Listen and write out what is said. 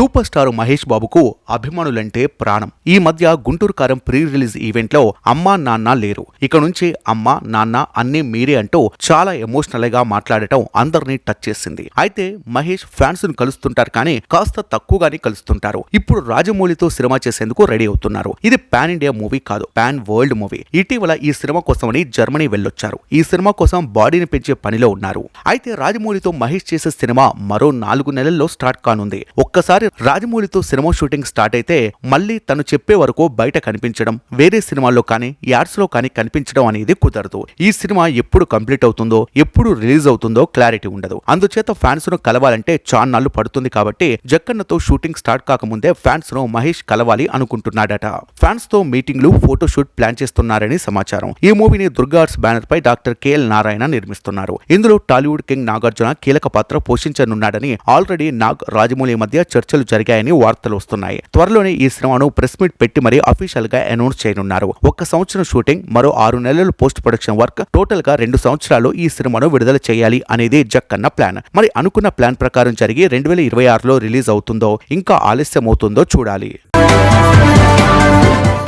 Super star Mahesh బాబుకు అభిమానులంటే ప్రాణం. ఈ మధ్య గుంటూరు కారం ప్రీ రిలీజ్ ఈవెంట్లో అమ్మా నాన్న లేరు. ఇక నుంచి అమ్మ నాన్న అన్నీ మీరే అంటూ చాలా ఎమోషనల్గా మాట్లాడటం అందరినీ టచ్ చేసింది. అయితే మహేష్ ఫ్యాన్స్ను కలుస్తుంటారు కానీ కాస్త తక్కువగానే కలుస్తుంటారు. ఇప్పుడు రాజమౌళితో సినిమా చేసేందుకు రెడీ అవుతున్నారు. ఇది పాన్ ఇండియా మూవీ కాదు పాన్ వరల్డ్ మూవీ. ఇటీవల ఈ సినిమా కోసమని జర్మనీ వెళ్ళొచ్చారు. ఈ సినిమా కోసం బాడీని పెంచే పనిలో ఉన్నారు. అయితే రాజమౌళితో మహేష్ చేసే సినిమా మరో నాలుగు నెలల్లో స్టార్ట్ కానుంది. ఒక్కసారి రాజమౌళితో సినిమా షూటింగ్ స్టార్ట్ అయితే మళ్ళీ తను చెప్పే వరకు బయట కనిపించడం వేరే సినిమాల్లో కానీ యాడ్స్లో కానీ కనిపించడం అనేది కుదరదు. ఈ సినిమా ఎప్పుడు కంప్లీట్ అవుతుందో ఎప్పుడు రిలీజ్ అవుతుందో క్లారిటీ ఉండదు. అందుచేత ఫ్యాన్స్ను కలవాలంటే చాన్నాళ్ళు పడుతుంది కాబట్టి జక్కన్నతో షూటింగ్ స్టార్ట్ కాకముందే ఫ్యాన్స్ను మహేష్ కలవాలి అనుకుంటున్నాడట. ఫ్యాన్స్తో మీటింగ్లు ఫోటోషూట్ ప్లాన్ చేస్తున్నారని సమాచారం. ఈ మూవీని దుర్గార్స్ బ్యానర్ పై డాక్టర్ కేఎల్ నారాయణ నిర్మిస్తున్నారు. ఇందులో టాలీవుడ్ కింగ్ నాగార్జున కీలక పాత్ర పోషించనున్నాడని ఆల్రెడీ నాగ్ రాజమౌళి మధ్య చర్చ చర్చలు జరిగాయని వార్తలు వస్తున్నాయి. త్వరలోనే ఈ సినిమాను ప్రెస్ మీట్ పెట్టి మరీ అఫీషియల్గా అనౌన్స్ చేయనున్నారు. ఒక సంవత్సరం షూటింగ్ మరో ఆరు నెలలు పోస్ట్ ప్రొడక్షన్ వర్క్ టోటల్గా రెండు సంవత్సరాలు ఈ సినిమాను విడుదల చేయాలి అనేది జక్కన్న ప్లాన్. మరి అనుకున్న ప్లాన్ ప్రకారం జరిగి రెండు వేల ఇరవై ఆరులో రిలీజ్ అవుతుందో ఇంకా ఆలస్యం అవుతుందో చూడాలి.